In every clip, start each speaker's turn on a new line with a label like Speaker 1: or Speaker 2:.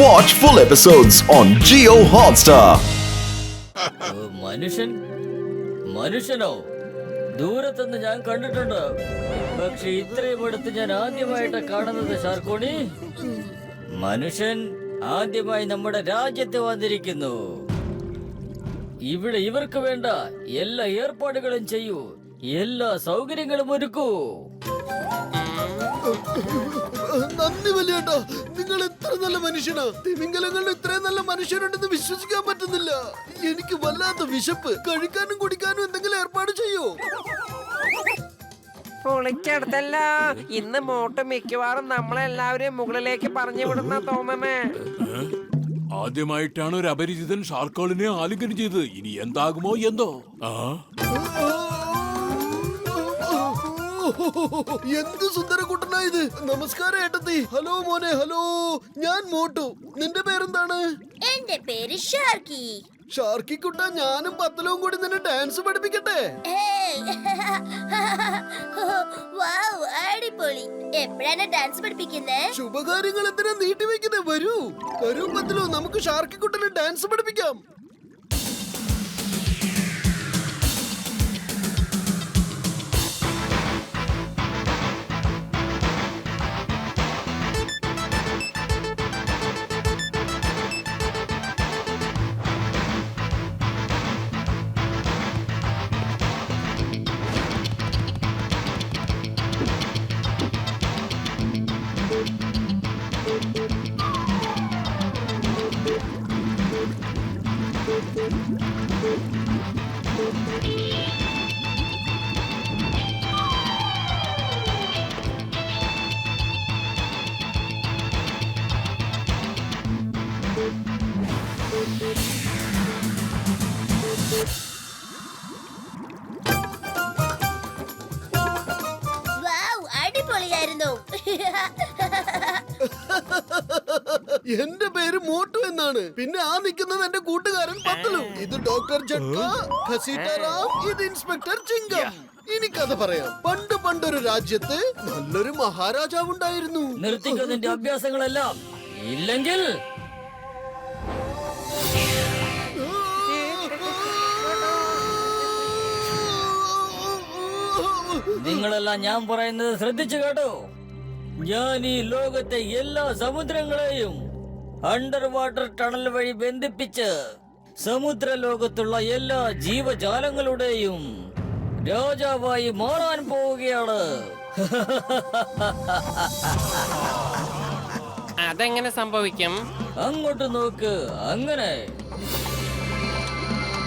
Speaker 1: Watch full episodes on Geo Hotstar.
Speaker 2: ഓ, മനുഷ്യൻ മനുഷ്യനോ? ദൂരത്തുനിന്ന് ഞാൻ കണ്ടിട്ടുണ്ട്. പക്ഷെ ഇത്രയും അടുത്ത് ഞാൻ ആദ്യമായിട്ട് കാണുന്നത് ഷാർക്കോണി മനുഷ്യൻ ആദ്യമായി നമ്മുടെ രാജ്യത്ത് വന്നിരിക്കുന്നു. ഇവിടെ ഇവർക്ക് വേണ്ട എല്ലാ ഏർപ്പാടുകളും ചെയ്യൂ. എല്ലാ സൗകര്യങ്ങളും ഒരുക്കൂ.
Speaker 3: നന്ദി വലിയേട്ടാ നിങ്ങൾ എത്ര നല്ല മനുഷ്യനാ. തിമിംഗലങ്ങളിൽ ഇത്രയും നല്ല മനുഷ്യരുണ്ടെന്ന് വിശ്വസിക്കാൻ പറ്റുന്നില്ല. എനിക്ക് വല്ലാത്ത വിശപ്പ്. കഴിക്കാനും കുടിക്കാനും എന്തെങ്കിലും ഏർപ്പാട് ചെയ്യോ.
Speaker 4: പൊളിക്കടുത്തല്ല ഇന്ന് മോട്ട് മിക്കവാറും നമ്മളെല്ലാവരെയും മുകളിലേക്ക് പറഞ്ഞു വിടുന്ന തോമമേ
Speaker 5: ആദ്യമായിട്ടാണ് ഒരു അപരിചിതൻ ഷാർക്കോളിനെ ആലിംഗനം ചെയ്തത്. ഇനി എന്താകുമോ എന്തോ? ആ?
Speaker 3: എന്ത് സുന്ദരക്കുട്ടനാ ഇത്? നമസ്കാരം ഏട്ടത്തി. ഹലോ മോനെ ഹലോ. ഞാൻ മോട്ടു. നിന്റെ പേരെന്താണ്?
Speaker 6: എന്റെ പേര് ഷാർക്കി.
Speaker 3: ഷാർക്കി കുട്ട ഞാനും പത്തലവും കൂടി നിന്നെ ഡാൻസ് പഠിപ്പിക്കട്ടെ?
Speaker 6: അടിപൊളി. എപ്പോഴാണ് ഡാൻസ് പഠിപ്പിക്കുന്നേ?
Speaker 3: ശുഭകാര്യങ്ങൾ എന്തിനാ നീട്ടിവെക്കുന്നേ വരൂ. വരൂ പത്തലോ നമുക്ക് ഷാർക്കി കുട്ടനെ ഡാൻസ് പഠിപ്പിക്കാം.
Speaker 6: അടിപൊളിയായിരുന്നു
Speaker 3: എന്റെ പേര് മോട്ടു എന്നാണ്. പിന്നെ ആ നിൽക്കുന്നത് എന്റെ കൂട്ടുകാരൻ പത്തലു. ഇത് ഡോക്ടർ ഇത് ഇൻസ്പെക്ടർ ചിങ്കം. ഇനി കഥ പറയാം. പണ്ട് പണ്ടൊരു രാജ്യത്ത് നല്ലൊരു മഹാരാജാവുണ്ടായിരുന്നു. ഉണ്ടായിരുന്നു
Speaker 2: അഭ്യാസങ്ങളെല്ലാം. ഇല്ലെങ്കിൽ നിങ്ങളെല്ലാം ഞാൻ പറയുന്നത് ശ്രദ്ധിച്ചു കേട്ടോ. ഞാൻ ഈ ലോകത്തെ എല്ലാ സമുദ്രങ്ങളെയും അണ്ടർ വാട്ടർ ടണൽ വഴി ബന്ധിപ്പിച്ച് സമുദ്ര ലോകത്തുള്ള എല്ലാ ജീവജാലങ്ങളുടെയും രാജാവായി മാറാൻ പോവുകയാണ്.
Speaker 4: അതെങ്ങനെ സംഭവിക്കും?
Speaker 2: അങ്ങോട്ട് നോക്ക് അങ്ങനെ.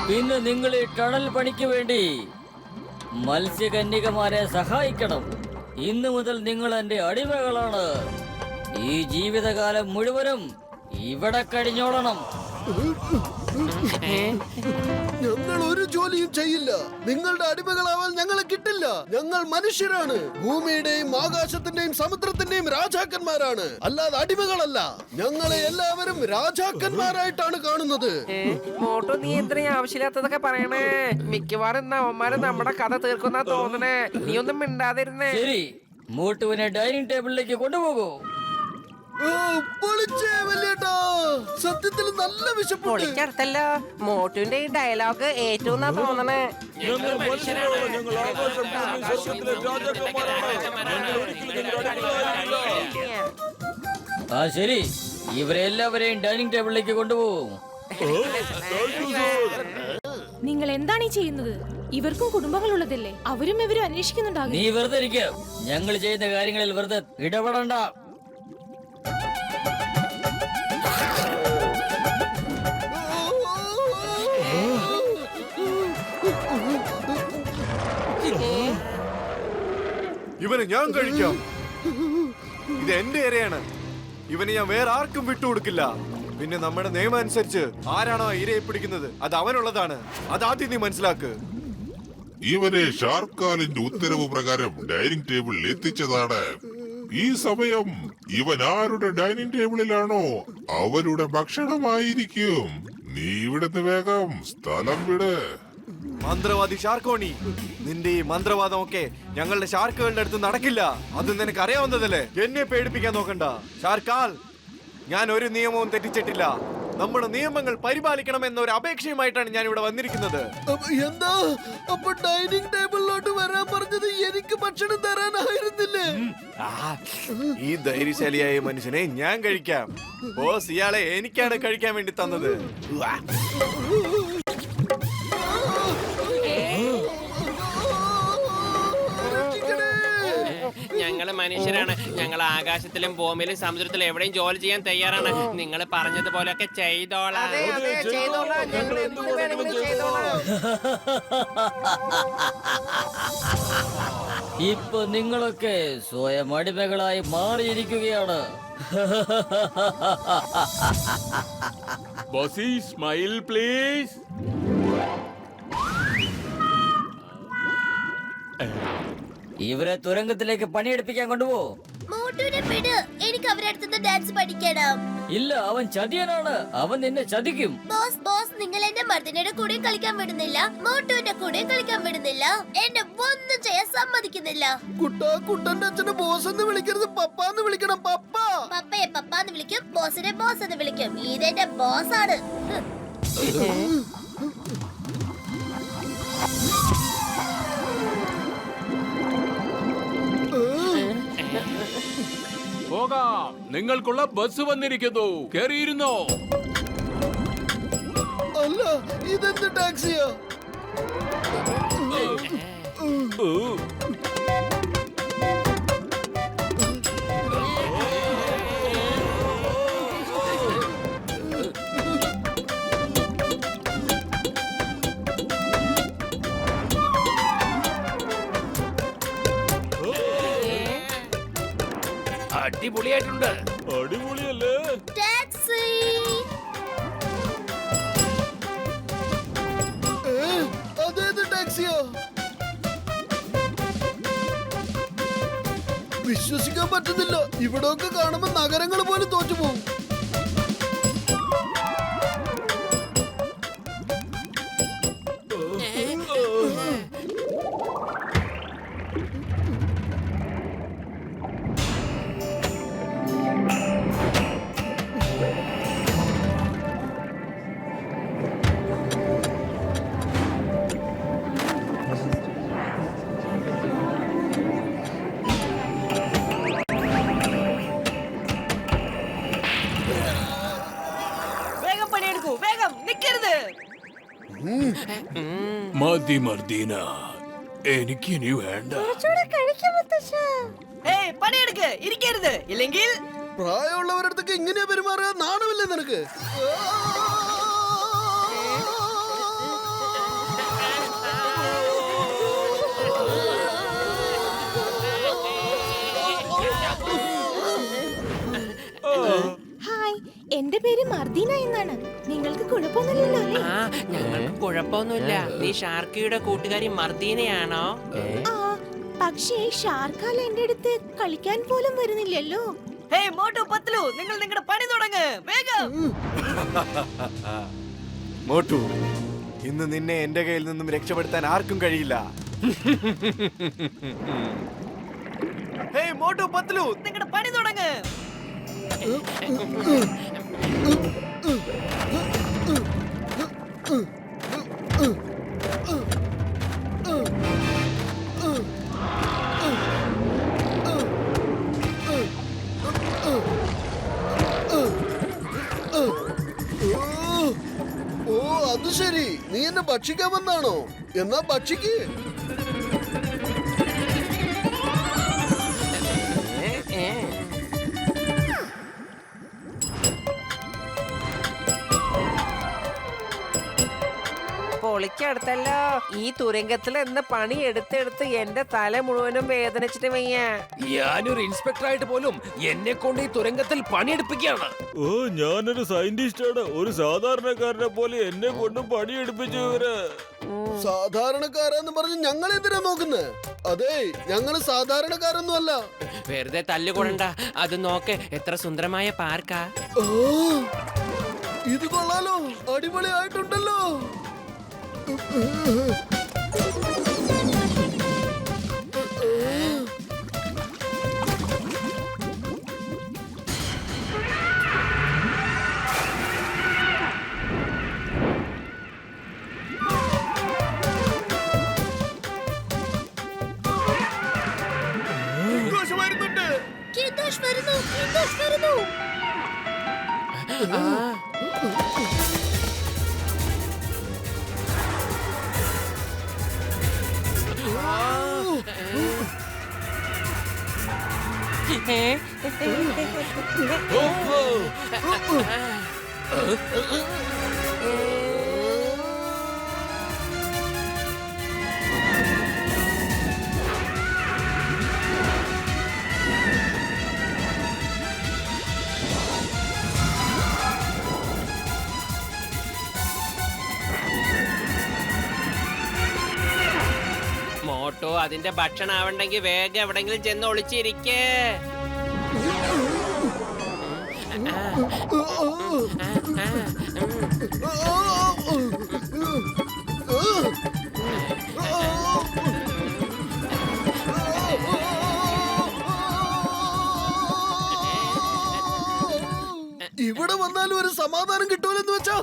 Speaker 2: പിന്നെ നിങ്ങൾ ഈ ടണൽ പണിക്ക് വേണ്ടി മത്സ്യകന്യകമാരെ സഹായിക്കണം. ഇന്നു മുതൽ നിങ്ങൾ എന്റെ അടിമകളാണ്. ഈ ജീവിതകാലം മുഴുവനും ഇവിടെ കഴിഞ്ഞോളണം.
Speaker 3: ഞങ്ങൾ ഒരു ജോലിയും ചെയ്യില്ല. നിങ്ങളുടെ അടിമകളാവാൻ ഞങ്ങളെ കിട്ടില്ല. ഞങ്ങൾ മനുഷ്യരാണ്. ഭൂമിയുടെയും ആകാശത്തിന്റെയും സമുദ്രത്തിന്റെയും രാജാക്കന്മാരാണ്. അല്ലാതെ അടിമകളല്ല. ഞങ്ങളെ എല്ലാവരും രാജാക്കന്മാരായിട്ടാണ് കാണുന്നത്.
Speaker 4: മോട്ടു നീ ആവശ്യമില്ലാത്തതൊക്കെ പറയണേ? മിക്കവാറും അവന്മാര് നമ്മുടെ കഥ തീർക്കുന്ന തോന്നണേ. നീ ഒന്നും മിണ്ടാതിരുന്നേ.
Speaker 2: ശരി. മൂട്ടുവിനെ ഡൈനിങ് ടേബിളിലേക്ക് കൊണ്ടുപോകൂ.
Speaker 3: സത്യത്തിൽ നല്ല വിശപ്പുണ്ട്.
Speaker 4: മോട്ടുവിന്റെ ഈ ഡയലോഗ് ഏറ്റവും
Speaker 2: ആ ശരി. ഇവരെ എല്ലാവരെയും ഡൈനിങ് ടേബിളിലേക്ക് കൊണ്ടുപോകും.
Speaker 7: നിങ്ങൾ എന്താണ് ഈ ചെയ്യുന്നത്? ഇവർക്കും കുടുംബങ്ങൾ ഉള്ളതല്ലേ അവരും ഇവരും അന്വേഷിക്കുന്നുണ്ടാകും.
Speaker 2: നീ വെറുതെ ഇരിക്ക. ഞങ്ങൾ ചെയ്യുന്ന കാര്യങ്ങളിൽ വെറുതെ ഇടപെടണ്ട.
Speaker 8: ഇവന് ഞാൻ കഴിക്കാം. ഇത് എന്റെ ഇരയാണ്. ഇവനെ ഞാൻ വേറെ ആർക്കും വിട്ടുകൊടുക്കില്ല. പിന്നെ നമ്മുടെ നിയമം അനുസരിച്ച് ആരാണോ ഇരയെ പിടിക്കുന്നത്? അത് അവനുള്ളതാണ്. അതാദ്യം നീ മനസ്സിലാക്ക്.
Speaker 9: ഇവനെ ഷാർഖാലിന്റെ ഉത്തരവ് പ്രകാരം ഡൈനിങ് ടേബിളിൽ എത്തിച്ചതാണ്. ഈ സമയം ഇവൻ ആരുടെ ഡൈനിങ് ടേബിളിലാണോ? അവരുടെ ഭക്ഷണമായിരിക്കും. നീ ഇവിടുന്ന് വേഗം സ്ഥലം വിട്.
Speaker 8: മന്ത്രവാദി ഷാർക്കോണി നിന്റെ ഈ മന്ത്രവാദം ഒക്കെ ഞങ്ങളുടെ ഷാർക്കുകളുടെ അടുത്ത് നടക്കില്ല. അത് നിനക്ക് അറിയാവുന്നതല്ലേ? എന്നെ പേടിപ്പിക്കാൻ നോക്കണ്ട. ഷാർക്കാൽ ഞാൻ ഒരു നിയമവും തെറ്റിച്ചിട്ടില്ല. നമ്മുടെ നിയമങ്ങൾ പരിപാലിക്കണം എന്ന ഒരു അപേക്ഷയുമായിട്ടാണ് ഞാൻ ഇവിടെ വന്നിരിക്കുന്നത്
Speaker 3: എന്താ? അപ്പൊ ഡൈനിങ് ടേബിളിലോട്ട് വരാൻ പറഞ്ഞത് എനിക്ക് ഭക്ഷണം തരാനായിരുന്നില്ലേ?
Speaker 8: ഈ ധൈര്യശാലിയായ മനുഷ്യനെ ഞാൻ കഴിക്കാം. ബോസ് ഇയാളെ എനിക്കാണ് കഴിക്കാൻ വേണ്ടി തന്നത്.
Speaker 10: ഞങ്ങൾ മനുഷ്യരാണ്. ഞങ്ങൾ ആകാശത്തിലും ഭൂമിയിലും സമുദ്രത്തിലും എവിടെയും ജോലി ചെയ്യാൻ തയ്യാറാണ്. നിങ്ങൾ പറഞ്ഞതുപോലെയൊക്കെ ചെയ്തോളാം.
Speaker 4: അതെ അതെ ചെയ്തോളാം. ഞങ്ങൾ എന്ത് വേണമെങ്കിലും ചെയ്തോളാം.
Speaker 2: ഇപ്പൊ നിങ്ങളൊക്കെ സ്വയം അടിമകളായി മാറിയിരിക്കുകയാണ്.
Speaker 5: ബോസി സ്മൈൽ പ്ലീസ്
Speaker 2: ഇവരെ തുരങ്കത്തിലേക്ക് പണിയെടുപ്പിക്കാൻ കൊണ്ടുപോ.
Speaker 6: മോട്ടുവിനെ വിട് എനിക്ക് അവരെ അടുത്തുനിന്ന് ഡാൻസ് പഠിക്കണം.
Speaker 2: ഇല്ല അവൻ ചതിയനാണ്. അവൻ നിന്നെ ചതിക്കും.
Speaker 6: ബോസ് ബോസ് നിങ്ങൾ എന്റെ മർദ്ദനയുടെ കൂടെ കളിക്കാൻ വിടുന്നില്ല. മോട്ടുവിന്റെ കൂടെ കളിക്കാൻ വിടുന്നില്ല. എന്നെ ഒന്നും ചെയ്യാൻ സമ്മതിക്കുന്നില്ല.
Speaker 3: കുട്ടാ കുട്ടന്റെ അച്ഛനെ ബോസ് എന്ന് വിളിക്കരുത്. പപ്പാന്ന് വിളിക്കണം പപ്പ.
Speaker 6: പപ്പയെ പപ്പാന്ന് വിളിക്കും ബോസിനെ ബോസ് എന്ന് വിളിക്കും. ഇതെന്റെ ബോസ്
Speaker 5: നിങ്ങൾക്കുള്ള ബസ് വന്നിരിക്കുന്നു. കേറിയിരുന്നോ?
Speaker 3: അല്ല ഇതെന്ത് ടാക്സിയാ?
Speaker 10: അടിപൊളിയായിട്ടുണ്ട്.
Speaker 5: അടിപൊളിയല്ലേ?
Speaker 6: ടാക്സി
Speaker 3: അതേത് ടാക്സിയോ? വിശ്വസിക്കാൻ പറ്റുന്നില്ല. ഇവിടൊക്കെ കാണുമ്പോ നഗരങ്ങൾ പോലും തോറ്റുപോകും.
Speaker 4: വേഗം നിക്കരുത്.
Speaker 5: മതി മർദീന. എനിക്കിനി വേണ്ട.
Speaker 4: ഏയ് പണിയെടുക്ക്. ഇരിക്കരുത്. ഇല്ലെങ്കിൽ
Speaker 3: പ്രായമുള്ളവരുടെ അടുത്തൊക്കെ ഇങ്ങനെയാ പെരുമാറുക? നാണമില്ലേ നിനക്ക്?
Speaker 7: എന്റെ പേര് മർദീന എന്നാണ്. നിങ്ങൾക്ക് കുഴപ്പമൊന്നുമില്ലല്ലോ അല്ലേ?
Speaker 10: ആ ഞങ്ങൾക്ക് കുഴപ്പമൊന്നുമില്ല. നീ ഷാർക്കിയുടെ കൂട്ടുകാരി മർദീനയാണോ?
Speaker 7: ആ പക്ഷേ ഷാർഖാൽ എന്റെ അടുത്ത് കളിക്കാൻ പോലും വരുന്നില്ലല്ലോ.
Speaker 4: ഹേയ് മോട്ടു പത്ലു നിങ്ങൾ നിങ്ങളുടെ പണി തുടങ്ങ്. വേഗം.
Speaker 8: മോട്ടു ഇന്ന് നിന്നെ എന്റെ കയ്യിൽ നിന്നും രക്ഷപ്പെടുത്താൻ ആർക്കും കഴിയില്ല. ഹേയ് മോട്ടു പത്ലു
Speaker 4: നിങ്ങളുടെ പണി തുടങ്ങ്.
Speaker 3: ഓ അത് ശരി. നീ എന്നെ ഭക്ഷിക്കാൻ വന്നാണോ? എന്നാ ഭക്ഷിക്ക്.
Speaker 4: പൊളിക്കടുത്തല്ലോ ഈ തുരങ്കത്തിൽ എന്ന് പണി എടുത്തെടുത്ത് എന്റെ തല മുഴുവനും വേദനിച്ചിട്ട് വയ്യ.
Speaker 10: ഞാനൊരു ഇൻസ്പെക്ടറായിട്ട് പോലും എന്നെ കൊണ്ട് ഈ തുരങ്കത്തിൽ പണിയെടുപ്പിക്കുകയാണ്.
Speaker 5: ഓ ഞാനൊരു സയന്റിസ്റ്റ് ആണ്. ഒരു സാധാരണക്കാരനെ പോലെ എന്നെ കൊണ്ട് പണിയെടുപ്പിച്ചു ഇവർ.
Speaker 3: സാധാരണക്കാരെന്ന് പറഞ്ഞ് ഞങ്ങൾ എന്തിനാ നോക്കുന്നത് അതെ ഞങ്ങൾ സാധാരണക്കാരൊന്നും അല്ല
Speaker 10: വെറുതെ തല്ലുകൊണ്ട അത് നോക്ക് എത്ര സുന്ദരമായ പാർക്കാ.
Speaker 3: ഓ ഇത് കൊള്ളാലോ. അടിപൊളിയായിട്ടുണ്ടല്ലോ.
Speaker 10: Mm-hmm. അതിന്റെ ഭക്ഷണം ആവണ്ടെങ്കിൽ വേഗം എവിടെങ്കിലും ചെന്ന് ഒളിച്ചിരിക്കേ.
Speaker 3: ഇവിടെ വന്നാലും ഒരു സമാധാനം കിട്ടൂലെന്ന് വെച്ചാ.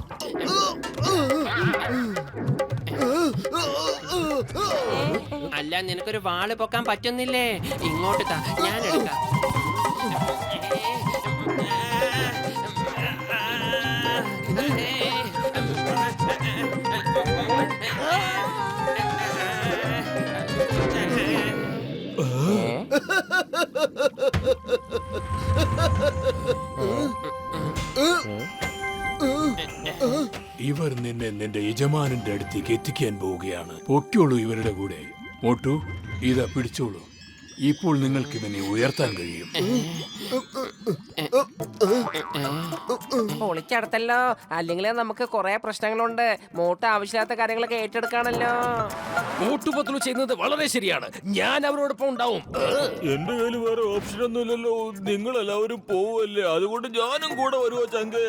Speaker 10: അല്ല നിനക്കൊരു വാൾ പൊക്കാൻ പറ്റുന്നില്ലേ? ഇങ്ങോട്ട് താ ഞാൻ എടുക്കാം.
Speaker 11: ഇവർ നിന്നെ നിന്റെ യജമാനന്റെ അടുത്തേക്ക് എത്തിക്കാൻ പോവുകയാണ്. പൊക്കോളൂ ഇവരുടെ കൂടെ. ഓട്ടു ഇതാ പിടിച്ചോളൂ. ഇപ്പോൾ നിങ്ങൾക്ക് ഇവനെ ഉയർത്താൻ കഴിയും.
Speaker 4: പൊളിച്ചടത്തല്ലോ അല്ലെങ്കിൽ നമുക്ക് കുറെ പ്രശ്നങ്ങളുണ്ട്. മോട്ട് ആവശ്യമില്ലാത്ത കാര്യങ്ങളൊക്കെ ഏറ്റെടുക്കാണല്ലോ.
Speaker 2: മൂട്ടുപത്രു ചെയ്യുന്നത് വളരെ ശരിയാണ്. ഞാൻ അവരോടൊപ്പം ഉണ്ടാവും.
Speaker 5: എന്റെ കയ്യിൽ വേറെ ഓപ്ഷൻ ഒന്നുമില്ലല്ലോ നിങ്ങൾ എല്ലാവരും പോവല്ലേ? അതുകൊണ്ട് ഞാനും കൂടെ വരുവോ ചങ്കേ?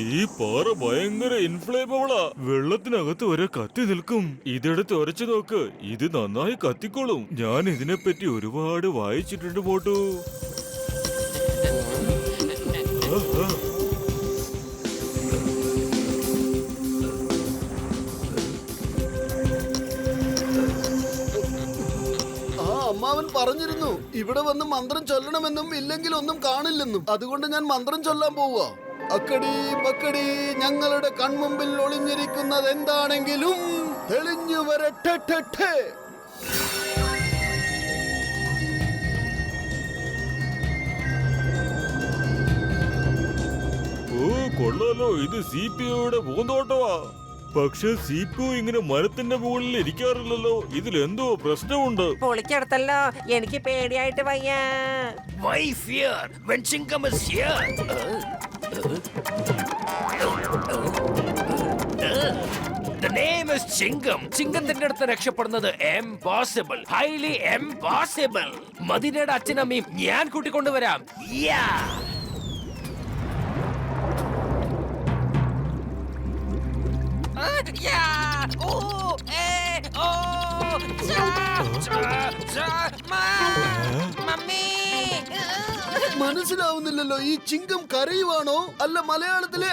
Speaker 5: ഈ പാറ ഭയങ്കര ഇൻഫ്ലേമബിളാ വെള്ളത്തിനകത്ത് വരെ കത്തി നിൽക്കും. ഇതെടുത്ത് ഉരച്ചു നോക്ക്. ഇത് നന്നായി കത്തിക്കോളും. ഞാൻ ഇതിനെപ്പറ്റി ഒരുപാട് വായിച്ചിട്ടുണ്ട് പോട്ടു
Speaker 3: അമ്മാവൻ പറഞ്ഞിരുന്നു. ഇവിടെ വന്ന് മന്ത്രം ചൊല്ലണമെന്നും ഇല്ലെങ്കിൽ ഒന്നും കാണില്ലെന്നും. അതുകൊണ്ട് ഞാൻ മന്ത്രം ചൊല്ലാൻ പോവുക അക്കടി ബക്കടി ഞങ്ങളുടെ കൺമുമ്പിൽ ഒളിഞ്ഞിരിക്കുന്നത് എന്താണെങ്കിലും തെളിഞ്ഞു വരട്ടെ.
Speaker 5: ഓ കൊള്ളാലോ. ഇത് സി പി ഒയുടെ പൂന്തോട്ടമാ. പക്ഷെ സി പി ഒ ഇങ്ങനെ മരത്തിന്റെ മുകളിൽ ഇരിക്കാറില്ലല്ലോ. ഇതിൽ ഇതിലെന്തോ പ്രശ്നമുണ്ട്.
Speaker 4: പൊളിക്കടത്തല്ലോ. എനിക്ക് പേടിയായിട്ട് വയ്യ.
Speaker 2: Why fear when Chingam is here? The name is Chingam. ചിങ്കത്തിന്റെ അടുത്ത് രക്ഷപ്പെടുന്നത് എംപോസിബിൾ ഹൈലി എംപോസിബിൾ മദിനയുടെ അച്ഛനമ്മയും ഞാൻ കൂട്ടിക്കൊണ്ടുവരാം. Yeah.
Speaker 3: മനസ്സിലാവുന്നില്ലല്ലോ. ഈ ചിങ്കം കരയുവാണോ? അല്ല മലയാളത്തിലെ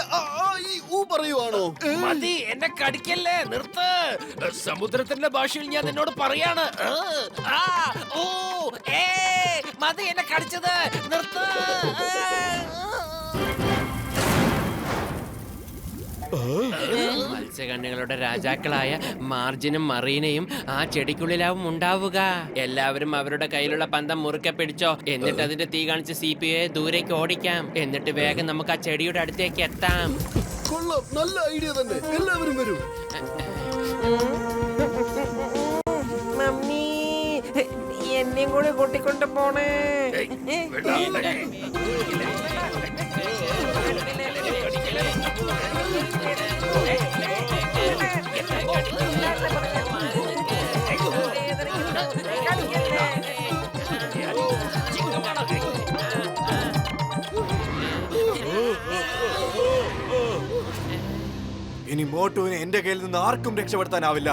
Speaker 3: ഊ പറയുവാണോ?
Speaker 2: മതി എന്നെ കടിക്കല്ലേ നിർത്ത്. സമുദ്രത്തിന്റെ ഭാഷയിൽ ഞാൻ നിന്നോട് പറയാണ്. മതി എന്നെ കടിച്ചത് നിർത്ത്.
Speaker 10: മത്സ്യകന്യകളുടെ രാജാക്കളായ മാർജിനും മറീനയും ആ ചെടിക്കുള്ളിലാവും ഉണ്ടാവുക. എല്ലാവരും അവരുടെ കയ്യിലുള്ള പന്തം മുറുക്കെ പിടിച്ചോ. എന്നിട്ട് അതിന്റെ തീ കാണിച്ച് സി പി ഐ ദൂരേക്ക് ഓടിക്കാം. എന്നിട്ട് വേഗം നമുക്ക് ആ ചെടിയുടെ അടുത്തേക്ക് എത്താം.
Speaker 3: കൊള്ളാം. നല്ല ഐഡിയ തന്നെ. എല്ലാവരും വരും.
Speaker 4: മമ്മി എന്നെയും കൂടെ കൂട്ടിക്കൊണ്ട് പോണേ.
Speaker 8: ഇനി മോട്ടുവിനെ എന്റെ കയ്യിൽ നിന്ന് ആർക്കും രക്ഷപ്പെടുത്താനാവില്ല.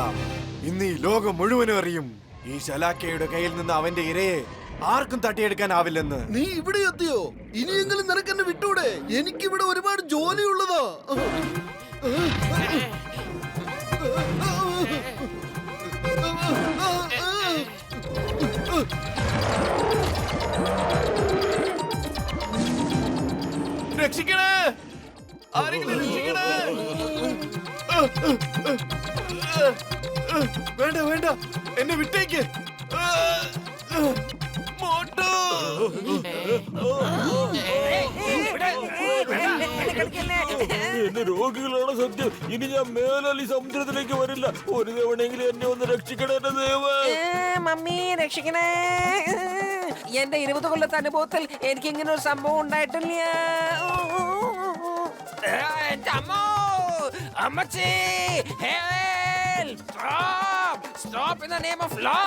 Speaker 8: ഇന്ന് ഈ ലോകം മുഴുവനും അറിയും ഈ ശലാക്കയുടെ കയ്യിൽ നിന്ന് അവന്റെ ഇരയെ ആർക്കും തട്ടിയെടുക്കാനാവില്ലെന്ന്.
Speaker 3: നീ ഇവിടെ എത്തിയോ? ഇനിയെങ്കിലും നിനക്ക് എന്നെ വിട്ടൂടെ? എനിക്കിവിടെ ഒരുപാട് ജോലിയുള്ളതാ.
Speaker 8: രക്ഷിക്കണേ. ആരെങ്കിലും രക്ഷിക്കണേ. വേണ്ട വേണ്ട. എന്നെ വിട്ടേക്ക്. മോട്ടു
Speaker 5: എന്റെ രോഗികളാണ് സത്യം. ഇനി ഞാൻ മേലാൽ ഈ സമുദ്രത്തിലേക്ക് വരില്ല. ഒരു തവണയെങ്കിലും എന്നെ ഒന്ന് രക്ഷിക്കണേ എന്റെ ദൈവം
Speaker 4: മമ്മി രക്ഷിക്കണേ. എന്റെ ഇരുപത് കൊല്ലത്തെ അനുഭവത്തിൽ എനിക്ക് ഇങ്ങനെ ഒരു സംഭവം ഉണ്ടായിട്ടില്ല.
Speaker 2: എന്റെ അമ്മോ അമ്മച്ചി stop. Stop in the name of law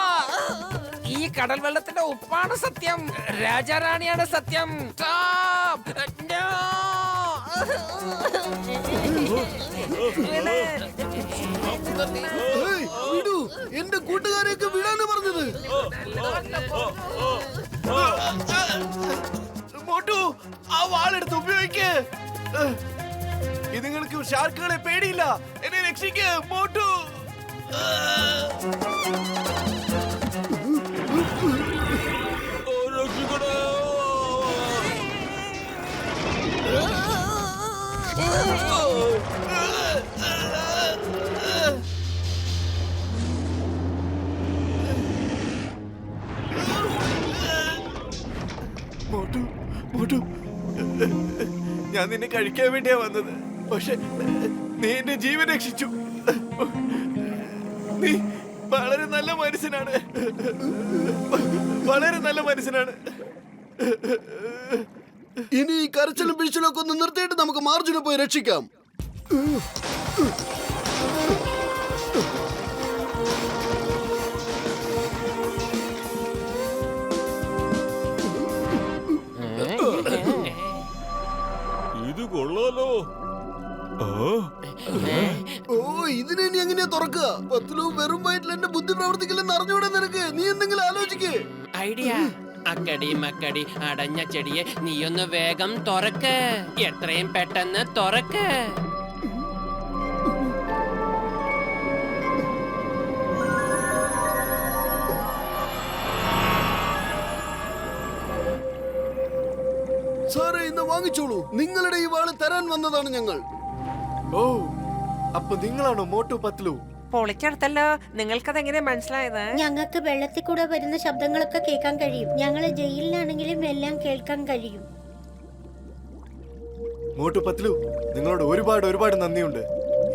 Speaker 2: ഈ കടൽ വെള്ളത്തിന്റെ ഉപ്പാണ് സത്യം. രാജാറാണിയാണ് സത്യം.
Speaker 3: എന്റെ കൂട്ടുകാരെയൊക്കെ വിടാന്ന് പറഞ്ഞത്.
Speaker 8: മോട്ടു ആ വാളെടുത്ത് ഉപയോഗിക്ക്. ഇതുങ്ങൾക്ക് ഷാർക്കുകളെ പേടിയില്ല. എന്നെ രക്ഷിക്ക് മോട്ടു. ഞാൻ നിന്നെ കഴിക്കാൻ വേണ്ടിയാ വന്നത്. പക്ഷെ നീ എന്റെ ജീവൻ രക്ഷിച്ചു. നീ വളരെ നല്ല മനുഷ്യനാണ്. വളരെ നല്ല മനുഷ്യനാണ്.
Speaker 3: ഇനി ഈ കരച്ചിലും പിഴിച്ചിലും ഒക്കെ ഒന്ന് നിർത്തിയിട്ട് നമുക്ക് മാർജിനെ പോയി രക്ഷിക്കാം. ബുദ്ധി നിറഞ്ഞൂടെ അറിഞ്ഞൂടെ നിനക്ക്? നീ എന്തെങ്കിലും ആലോചിക്ക്.
Speaker 10: ഐഡിയ. അക്കടി മക്കടി അടഞ്ഞ ചെടിയെ നീയൊന്ന് വേഗം തുറക്ക്. എത്രയും പെട്ടെന്ന് തുറക്ക്.
Speaker 3: സാറേ ഇന്ന് വാങ്ങിച്ചോളൂ. നിങ്ങളുടെ ഈ വാൾ തരാൻ വന്നതാണ് ഞങ്ങൾ.
Speaker 8: ഓ അപ്പൊ നിങ്ങളാണോ മോട്ടു പത്ലു?
Speaker 4: പൊളിച്ചെടുത്തല്ലോ നിങ്ങൾക്കതെങ്ങനെ മനസ്സിലായത്?
Speaker 6: ഞങ്ങൾക്ക് വെള്ളത്തിൽ കൂടെ വരുന്ന ശബ്ദങ്ങളൊക്കെ കേൾക്കാൻ കഴിയും. ഞങ്ങൾ ജയിലിലാണെങ്കിലും എല്ലാം കേൾക്കാൻ കഴിയും.
Speaker 8: മോട്ടു പത്ലു നിങ്ങളോട് ഒരുപാട് ഒരുപാട് നന്ദിയുണ്ട്.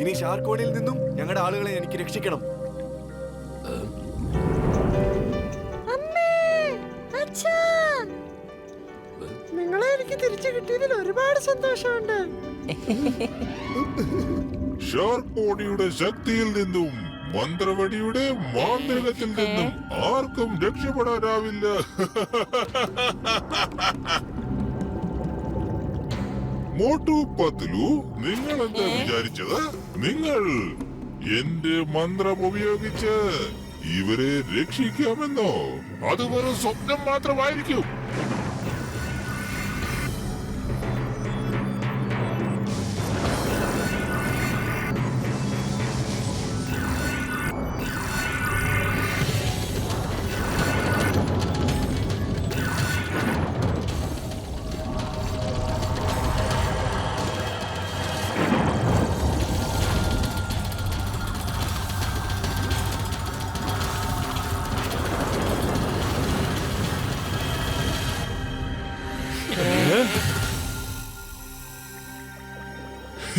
Speaker 8: ഇനി ഷാർക്കോണിൽ നിന്നും ഞങ്ങളുടെ ആളുകളെ എനിക്ക് രക്ഷിക്കണം.
Speaker 4: നിങ്ങളെ എനിക്ക് തിരിച്ചു കിട്ടിയതിൽ ഒരുപാട് സന്തോഷമുണ്ട്.
Speaker 9: ഷാർക്കോണിയുടെ ശക്തിയിൽ നിന്നും മന്ത്രവടിയുടെ മാന്ത്രികത്തിൽ നിന്നും ആർക്കും രക്ഷപ്പെടാനാവില്ല. മോട്ടു പത്ലു നിങ്ങൾ എന്താ വിചാരിച്ചത്? നിങ്ങൾ എന്റെ മന്ത്രം ഉപയോഗിച്ച് ഇവരെ രക്ഷിക്കാമെന്നോ? അത് വെറും സ്വപ്നം മാത്രമായിരിക്കും. Ha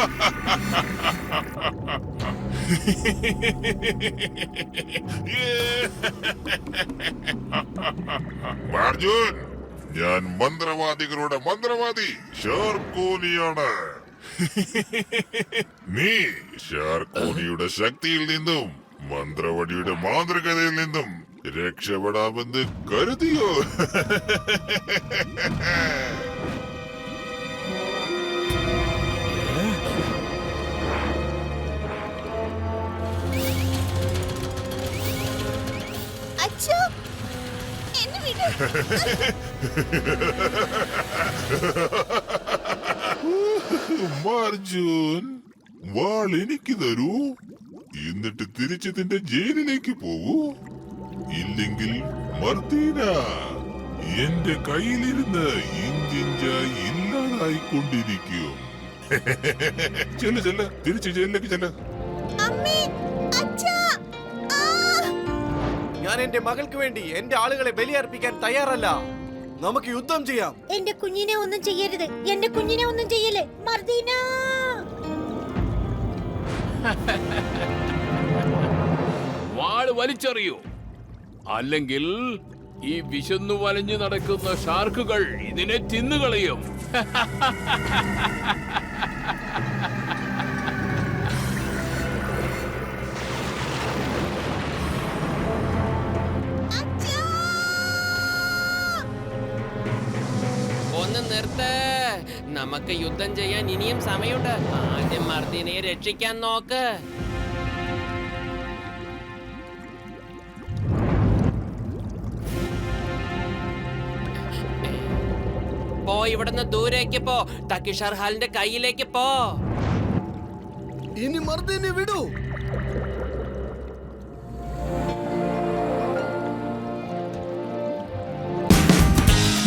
Speaker 9: ha ha ha! Arjun ഞാൻ മന്ത്രവാദികളുടെ മന്ത്രവാദി ഷാർക്കോലിയാണ് നീ ഷാർക്കോലിയുടെ ശക്തിയിൽ നിന്നും മന്ത്രവടിയുടെ മാതൃകതയിൽ നിന്നും രക്ഷപ്പെടാമെന്ന് കരുതിയോ? അർജുൻ വാൾ എനിക്ക് തരൂ. എന്നിട്ട് തിരിച്ചു നിന്റെ ജയിലിലേക്ക് പോകൂ ഇല്ലെങ്കിൽ മർദീന എന്റെ കയ്യിലിരുന്ന് ഇഞ്ചിഞ്ചായി ഇല്ലാതായിക്കൊണ്ടിരിക്കും. ചെല്ല ചെല്ല തിരിച്ചു ജയിലിലേക്ക് ചെല്ല.
Speaker 8: ഞാൻ എന്റെ മകൾക്ക് വേണ്ടി എന്റെ ആളുകളെ ബലിയർപ്പിക്കാൻ തയ്യാറല്ല. നമുക്ക് യുദ്ധം ചെയ്യാം.
Speaker 6: എന്റെ കുഞ്ഞിനെ ഒന്നും ചെയ്യരുത്. എന്റെ കുഞ്ഞിനെ ഒന്നും ചെയ്യല്ലേ? മർദീന!
Speaker 11: വാൾ വലിച്ചെറിയൂ. അല്ലെങ്കിൽ ഈ വിശന്നു വലഞ്ഞു നടക്കുന്ന ഷാർക്കുകൾ ഇതിനെ തിന്നുകളയും.
Speaker 10: നിർത്ത്. നമുക്ക് യുദ്ധം ചെയ്യാൻ ഇനിയും സമയമുണ്ട്. ആദ്യം മർദ്ദിനെ രക്ഷിക്കാൻ നോക്ക്. പോ ഇവിടുന്ന് ദൂരേക്ക് പോ. തക്കിഷാർ ഹാലിന്റെ കയ്യിലേക്ക് പോ.
Speaker 3: ഇനി മർദ്ദിനെ വിടൂ.